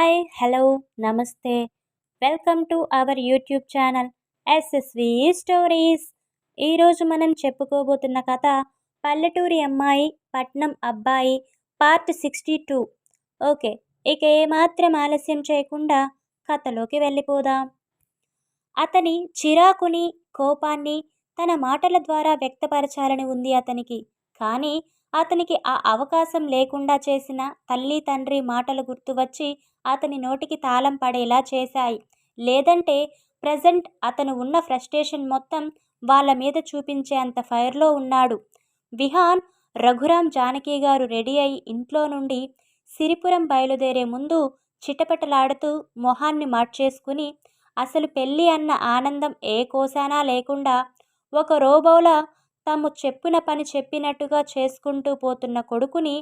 Hi hello నమస్తే. Welcome to our YouTube channel SSV stories. ఈరోజు మనం చెప్పుకోబోతున్న కథ పల్లెటూరి అమ్మాయి పట్నం అబ్బాయి పార్ట్ సిక్స్టీ టూ. ఓకే ఇక ఏమాత్రం ఆలస్యం చేయకుండా కథలోకి వెళ్ళిపోదాం. అతని చిరాకుని కోపాన్ని తన మాటల ద్వారా వ్యక్తపరచాలని ఉంది అతనికి. కానీ అతనికి ఆ అవకాశం లేకుండా చేసిన తల్లి తండ్రి మాటలు గుర్తువచ్చి అతని నోటికి తాళం పడేలా చేశాయి. లేదంటే ప్రజెంట్ అతను ఉన్న ఫ్రస్ట్రేషన్ మొత్తం వాళ్ళ మీద చూపించే అంత ఫైర్లో ఉన్నాడు. విహాన్ రఘురాం జానకి గారు రెడీ అయి ఇంట్లో నుండి సిరిపురం బయలుదేరే ముందు చిటపటలాడుతూ మొహాన్ని మార్చేసుకుని అసలు పెళ్ళి అన్న ఆనందం ఏ కోసానా లేకుండా ఒక రోబోలా తాము చెప్పిన పని చెప్పినట్టుగా చేసుకుంటూ పోతున్న కొడుకుని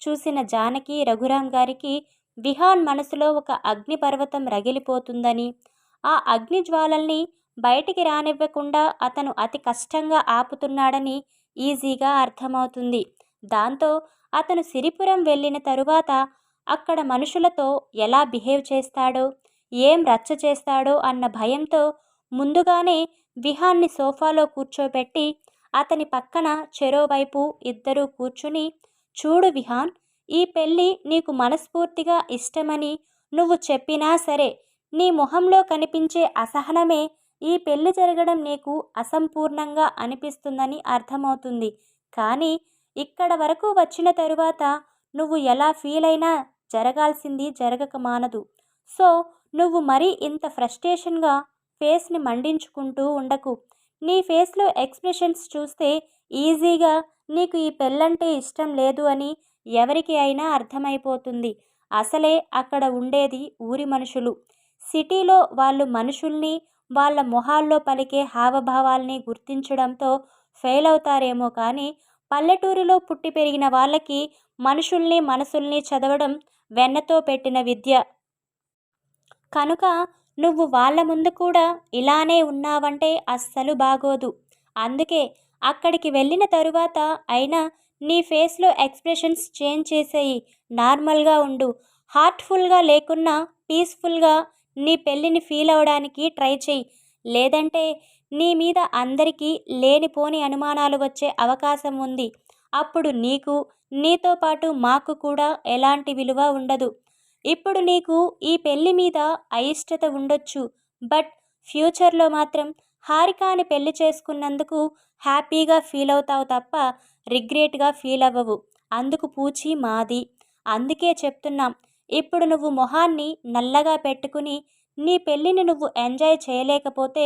చూసిన జానకి రఘురాం గారికి విహాన్ మనసులో ఒక అగ్నిపర్వతం రగిలిపోతుందని ఆ అగ్ని జ్వాలల్ని బయటికి రానివ్వకుండా అతను అతి కష్టంగా ఆపుతున్నాడని ఈజీగా అర్థమవుతుంది. దాంతో అతను సిరిపురం వెళ్ళిన తరువాత అక్కడ మనుషులతో ఎలా బిహేవ్ చేస్తాడో ఏం రచ్చ చేస్తాడో అన్న భయంతో ముందుగానే విహాన్ని సోఫాలో కూర్చోబెట్టి అతని పక్కన చెరోవైపు ఇద్దరూ కూర్చుని చూడు విహాన్ ఈ పెళ్ళి నీకు మనస్ఫూర్తిగా ఇష్టమని నువ్వు చెప్పినా సరే నీ మొహంలో కనిపించే అసహనమే ఈ పెళ్ళి జరగడం నీకు అసంపూర్ణంగా అనిపిస్తుందని అర్థమవుతుంది. కానీ ఇక్కడ వరకు వచ్చిన తరువాత నువ్వు ఎలా ఫీల్ అయినా జరగాల్సింది జరగక మానదు. సో నువ్వు మరీ ఇంత ఫ్రస్ట్రేషన్గా ఫేస్ని మండించుకుంటూ ఉండకు. నీ ఫేస్లో ఎక్స్ప్రెషన్స్ చూస్తే ఈజీగా నీకు ఈ పెళ్ళంటే ఇష్టం లేదు అని ఎవరికి అయినా అర్థమైపోతుంది. అసలే అక్కడ ఉండేది ఊరి మనుషులు. సిటీలో వాళ్ళు మనుషుల్ని వాళ్ళ మొహాల్లో పలికే హావభావాల్ని గుర్తించడంతో ఫెయిల్ అవుతారేమో కానీ పల్లెటూరులో పుట్టి పెరిగిన వాళ్ళకి మనుషుల్ని మనసుల్ని చదవడం వెన్నతో పెట్టిన విద్య. కనుక నువ్వు వాళ్ళ ముందు కూడా ఇలానే ఉన్నావంటే అస్సలు బాగోదు. అందుకే అక్కడికి వెళ్ళిన తరువాత అయినా నీ ఫేస్లో ఎక్స్ప్రెషన్స్ చేంజ్ చేసేయి. నార్మల్గా ఉండు. హార్ట్ఫుల్గా లేకున్నా పీస్ఫుల్గా నీ పెళ్ళిని ఫీల్ అవడానికి ట్రై చేయి. లేదంటే నీ మీద అందరికీ లేనిపోని అనుమానాలు వచ్చే అవకాశం ఉంది. అప్పుడు నీకు నీతో పాటు మాకు కూడా ఎలాంటి విలువ ఉండదు. ఇప్పుడు నీకు ఈ పెళ్ళి మీద అయిష్టత ఉండొచ్చు. బట్ ఫ్యూచర్లో మాత్రం హారికాని పెళ్ళి చేసుకున్నందుకు హ్యాపీగా ఫీల్ అవుతావు తప్ప రిగ్రెట్గా ఫీల్ అవ్వవు. అందుకు పూచి మాది. అందుకే చెప్తున్నాం ఇప్పుడు నువ్వు మొహాన్ని నల్లగా పెట్టుకుని నీ పెళ్ళిని నువ్వు ఎంజాయ్ చేయలేకపోతే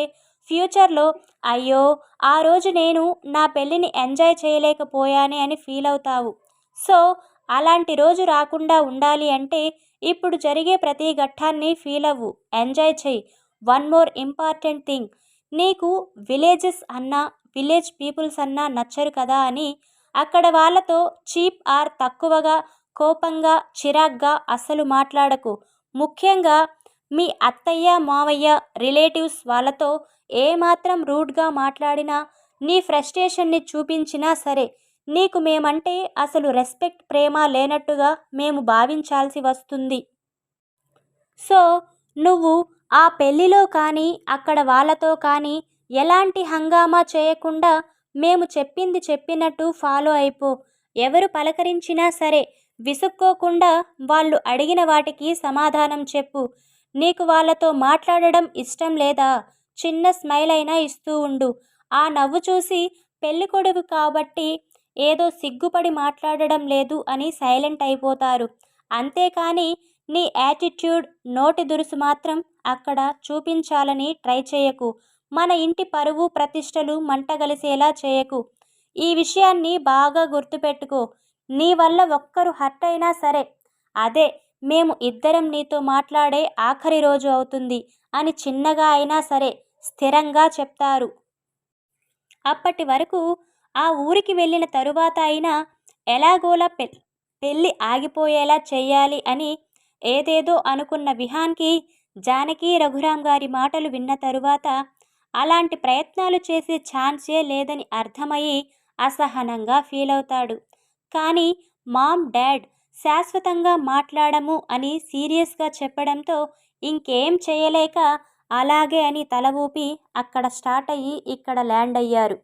ఫ్యూచర్లో అయ్యో ఆ రోజు నేను నా పెళ్ళిని ఎంజాయ్ చేయలేకపోయానే అని ఫీల్ అవుతావు. సో అలాంటి రోజు రాకుండా ఉండాలి అంటే ఇప్పుడు జరిగే ప్రతి ఘట్టాన్ని ఫీల్ అవ్వు. ఎంజాయ్ చెయ్యి. వన్ మోర్ ఇంపార్టెంట్ థింగ్ నీకు విలేజెస్ అన్నా విలేజ్ పీపుల్స్ అన్నా నచ్చరు కదా అని అక్కడ వాళ్ళతో చీప్ ఆర్ తక్కువగా కోపంగా చిరాగ్గా అస్సలు మాట్లాడకు. ముఖ్యంగా మీ అత్తయ్య మావయ్య రిలేటివ్స్ వాళ్ళతో ఏమాత్రం రూడ్గా మాట్లాడినా నీ ఫ్రస్ట్రేషన్ని చూపించినా సరే నీకు మేమంటే అసలు రెస్పెక్ట్ ప్రేమ లేనట్టుగా మేము భావించాల్సి వస్తుంది. సో నువ్వు ఆ పెళ్ళిలో కానీ అక్కడ వాళ్ళతో కానీ ఎలాంటి హంగామా చేయకుండా మేము చెప్పింది చెప్పినట్టు ఫాలో అయిపో. ఎవరు పలకరించినా సరే విసుక్కోకుండా వాళ్ళు అడిగిన వాటికి సమాధానం చెప్పు. నీకు వాళ్ళతో మాట్లాడడం ఇష్టం లేదా? చిన్న స్మైల్ అయినా ఇస్తూ ఉండు. ఆ నవ్వు చూసి పెళ్ళికొడుకు కాబట్టి ఏదో సిగ్గుపడి మాట్లాడడం లేదు అని సైలెంట్ అయిపోతారు. అంతేకాని నీ యాటిట్యూడ్ నోటి దురుసు మాత్రం అక్కడ చూపించాలని ట్రై చేయకు. మన ఇంటి పరువు ప్రతిష్టలు మంటగలిసేలా చేయకు. ఈ విషయాన్ని బాగా గుర్తుపెట్టుకో. నీ వల్ల ఒక్కరు హర్ట్ అయినా సరే. అదే మేము ఇద్దరం నీతో మాట్లాడే ఆఖరి రోజు అవుతుంది అని చిన్నగా అయినా సరే స్థిరంగా చెప్తారు. అప్పటి వరకు ఆ ఊరికి వెళ్ళిన తరువాత అయినా ఎలాగోలా పె పెళ్ళి ఆగిపోయేలా చేయాలి అని ఏదేదో అనుకున్న విహాన్కి జానకి రఘురాం గారి మాటలు విన్న తరువాత అలాంటి ప్రయత్నాలు చేసే ఛాన్సే లేదని అర్థమయ్యి అసహనంగా ఫీల్ అవుతాడు కానీ మామ్ డాడ్ శాశ్వతంగా మాట్లాడము అని సీరియస్గా చెప్పడంతో ఇంకేం చేయలేక అలాగే అని తల ఊపి అక్కడ స్టార్ట్ అయ్యి ఇక్కడ ల్యాండ్ అయ్యారు.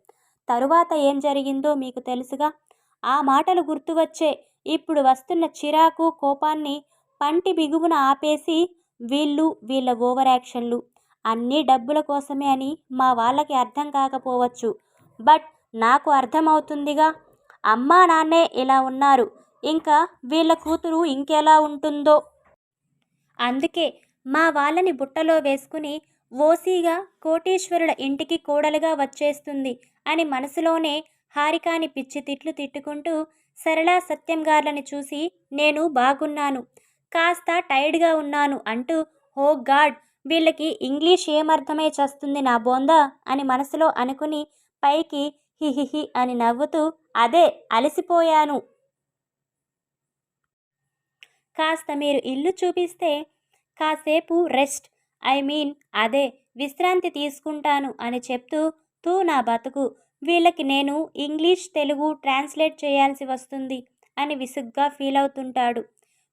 తరువాత ఏం జరిగిందో మీకు తెలుసుగా. ఆ మాటలు గుర్తువచ్చే ఇప్పుడు వస్తున్న చిరాకు కోపాన్ని పంటి బిగువున ఆపేసి వీళ్ళు వీళ్ళ ఓవర్ యాక్షన్లు. అన్నీ డబ్బుల కోసమే అని మా వాళ్ళకి అర్థం కాకపోవచ్చు. బట్ నాకు అర్థమవుతుందిగా. అమ్మా నాన్నే ఇలా ఉన్నారు. ఇంకా వీళ్ళ కూతురు ఇంకెలా ఉంటుందో? అందుకే మా వాళ్ళని బుట్టలో వేసుకుని ఓసీగా కోటీశ్వరుల ఇంటికి కోడలుగా వచ్చేస్తుంది అని మనసులోనే హారికాని పిచ్చి తిట్లు తిట్టుకుంటూ సరళా సత్యం గార్లని చూసి నేను బాగున్నాను. కాస్త టైర్డ్గా ఉన్నాను అంటూ ఓ గాడ్ వీళ్ళకి ఇంగ్లీష్ ఏమర్థమై చస్తుంది నా బోందా అని మనసులో అనుకుని పైకి హిహిహి అని నవ్వుతూ అదే అలసిపోయాను. కాస్త మీరు ఇల్లు చూపిస్తే కాసేపు రెస్ట్. ఐ మీన్ అదే విశ్రాంతి తీసుకుంటాను అని చెప్తూ తూ నా బతుకు వీళ్ళకి నేను ఇంగ్లీష్ తెలుగు ట్రాన్స్లేట్ చేయాల్సి వస్తుంది అని విసుగ్గా ఫీల్ అవుతుంటాడు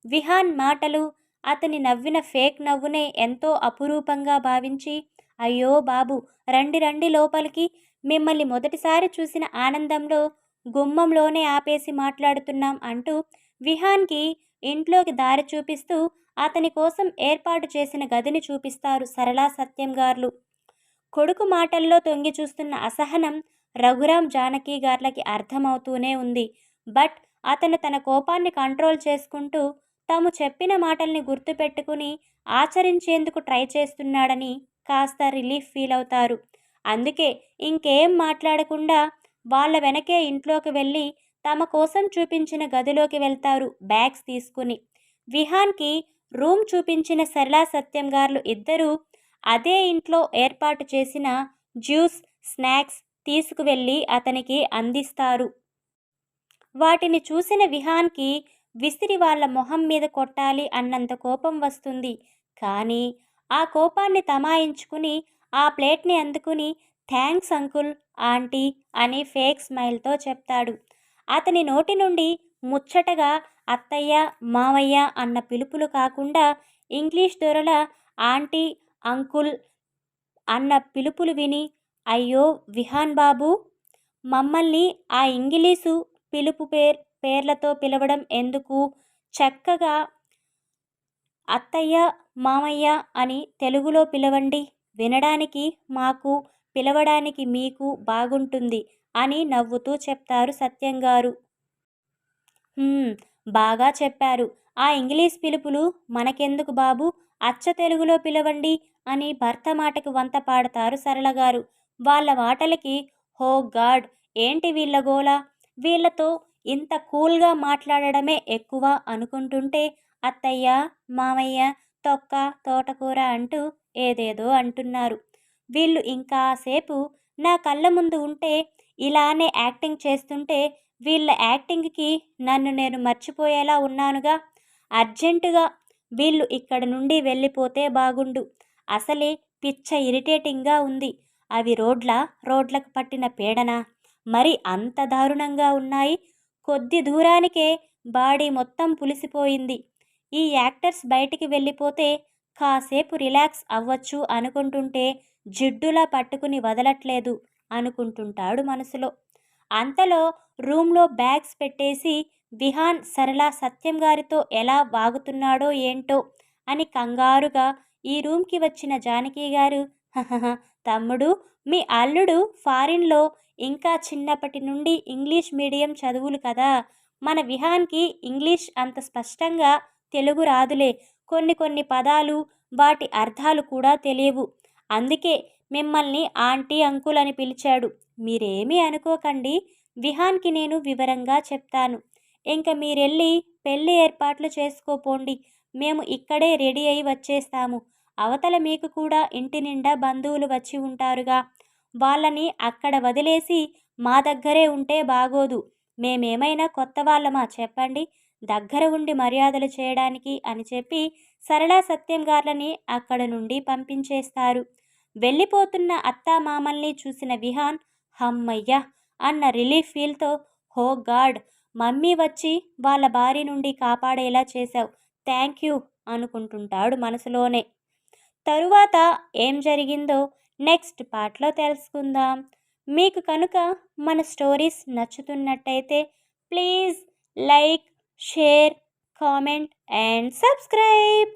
విహాన్ మాటలు అతని నవ్విన ఫేక్ నవ్వునే ఎంతో అపురూపంగా భావించి అయ్యో బాబు రండి రండి లోపలికి మిమ్మల్ని మొదటిసారి చూసిన ఆనందంలో గుమ్మంలోనే ఆపేసి మాట్లాడుతున్నాం అంటూ విహాన్కి ఇంట్లోకి దారి చూపిస్తూ అతని కోసం ఏర్పాటు చేసిన గదిని చూపిస్తారు సరళా సత్యం గార్లు. కొడుకు మాటల్లో తొంగి చూస్తున్న అసహనం రఘురాం జానకి గార్లకి అర్థమవుతూనే ఉంది. బట్ అతను తన కోపాన్ని కంట్రోల్ చేసుకుంటూ తాము చెప్పిన మాటల్ని గుర్తుపెట్టుకుని ఆచరించేందుకు ట్రై చేస్తున్నాడని కాస్త రిలీఫ్ ఫీల్ అవుతారు. అందుకే ఇంకేం మాట్లాడకుండా వాళ్ళ వెనకే ఇంట్లోకి వెళ్ళి తమ కోసం చూపించిన గదిలోకి వెళ్తారు బ్యాగ్స్ తీసుకుని. విహాన్కి రూమ్ చూపించిన సరళా సత్యం గారు ఇద్దరూ అదే ఇంట్లో ఏర్పాటు చేసిన జ్యూస్ స్నాక్స్ తీసుకువెళ్ళి అతనికి అందిస్తారు. వాటిని చూసిన విహాన్కి విసిరి వాళ్ళ మొహం మీద కొట్టాలి అన్నంత కోపం వస్తుంది. కానీ ఆ కోపాన్ని తమాయించుకుని ఆ ప్లేట్ని అందుకుని థ్యాంక్స్ అంకుల్ ఆంటీ అని ఫేక్ స్మైల్తో చెప్తాడు. అతని నోటి నుండి ముచ్చటగా అత్తయ్య మావయ్య అన్న పిలుపులు కాకుండా ఇంగ్లీష్ దొరల ఆంటీ అంకుల్ అన్న పిలుపులు విని అయ్యో విహాన్ బాబు! మమ్మల్ని ఆ ఇంగ్లీషు పిలుపు పేర్ పేర్లతో పిలవడం ఎందుకు? చక్కగా అత్తయ్య మామయ్య అని తెలుగులో పిలవండి. వినడానికి మాకు పిలవడానికి మీకు బాగుంటుంది అని నవ్వుతూ చెప్తారు సత్యం గారు బాగా చెప్పారు. ఆ ఇంగ్లీష్ పిలుపులు మనకెందుకు బాబు? అచ్చ తెలుగులో పిలవండి అని భర్త మాటకు వంత పాడతారు సరళగారు. వాళ్ళ మాటలకి హో గాడ్! ఏంటి వీళ్ళ గోల? వీళ్ళతో ఇంత కూల్గా మాట్లాడడమే ఎక్కువ అనుకుంటుంటే అత్తయ్య మామయ్య తొక్క తోటకూర అంటూ ఏదేదో అంటున్నారు. వీళ్ళు ఇంకాసేపు నా కళ్ళ ముందు ఉంటే ఇలానే యాక్టింగ్ చేస్తుంటే వీళ్ళ యాక్టింగ్కి నన్ను నేను మర్చిపోయేలా ఉన్నానుగా. అర్జెంటుగా వీళ్ళు ఇక్కడ నుండి వెళ్ళిపోతే బాగుండు. అసలే పిచ్చ ఇరిటేటింగ్గా ఉంది. అవి రోడ్ల? రోడ్లకు పట్టిన పీడన? మరి అంత దారుణంగా ఉన్నాయి. కొద్ది దూరానికే బాడీ మొత్తం పులిసిపోయింది. ఈ యాక్టర్స్ బయటికి వెళ్ళిపోతే కాసేపు రిలాక్స్ అవ్వచ్చు అనుకుంటుంటే జిడ్డులా పట్టుకుని వదలట్లేదు అనుకుంటుంటాడు మనసులో. అంతలో రూమ్లో బ్యాగ్స్ పెట్టేసి విహాన్ సరళ సత్యం గారితో ఎలా వాగుతున్నాడో ఏంటో అని కంగారుగా ఈ రూమ్కి వచ్చిన జానకి గారు తమ్ముడు మీ అల్లుడు ఫారిన్లో ఇంకా చిన్నప్పటి నుండి ఇంగ్లీష్ మీడియం చదువులు కదా. మన విహాన్కి ఇంగ్లీష్ అంత స్పష్టంగా తెలుగు రాదులే. కొన్ని కొన్ని పదాలు వాటి అర్థాలు కూడా తెలియవు. అందుకే మిమ్మల్ని ఆంటీ అంకుల్ అని పిలిచాడు. మీరేమీ అనుకోకండి. విహాన్కి నేను వివరంగా చెప్తాను. ఇంక మీరెళ్ళి పెళ్ళి ఏర్పాట్లు చేసుకోపోండి. మేము ఇక్కడే రెడీ అయి వచ్చేస్తాము. అవతల మీకు కూడా ఇంటి నిండా బంధువులు వచ్చి ఉంటారుగా. వాళ్ళని అక్కడ వదిలేసి మా దగ్గరే ఉంటే బాగోదు. మేమేమైనా కొత్త వాళ్ళమా చెప్పండి. దగ్గర ఉండి మర్యాదలు చేయడానికి అని చెప్పి సరళా సత్యం గార్లని అక్కడ నుండి పంపించేస్తారు. వెళ్ళిపోతున్న అత్తా మామల్ని చూసిన విహాన్ హమ్మయ్య! అన్న రిలీఫ్ ఫీల్తో హో గాడ్ మమ్మీ వచ్చి వాళ్ళ భార్య నుండి కాపాడేలా చేశావు థ్యాంక్ యూ అనుకుంటుంటాడు మనసులోనే. తరువాత ఏం జరిగిందో నెక్స్ట్ పార్ట్లో తెలుసుకుందాం. మీకు కనుక మన stories నచ్చుతున్నట్టయితే please like share comment and subscribe.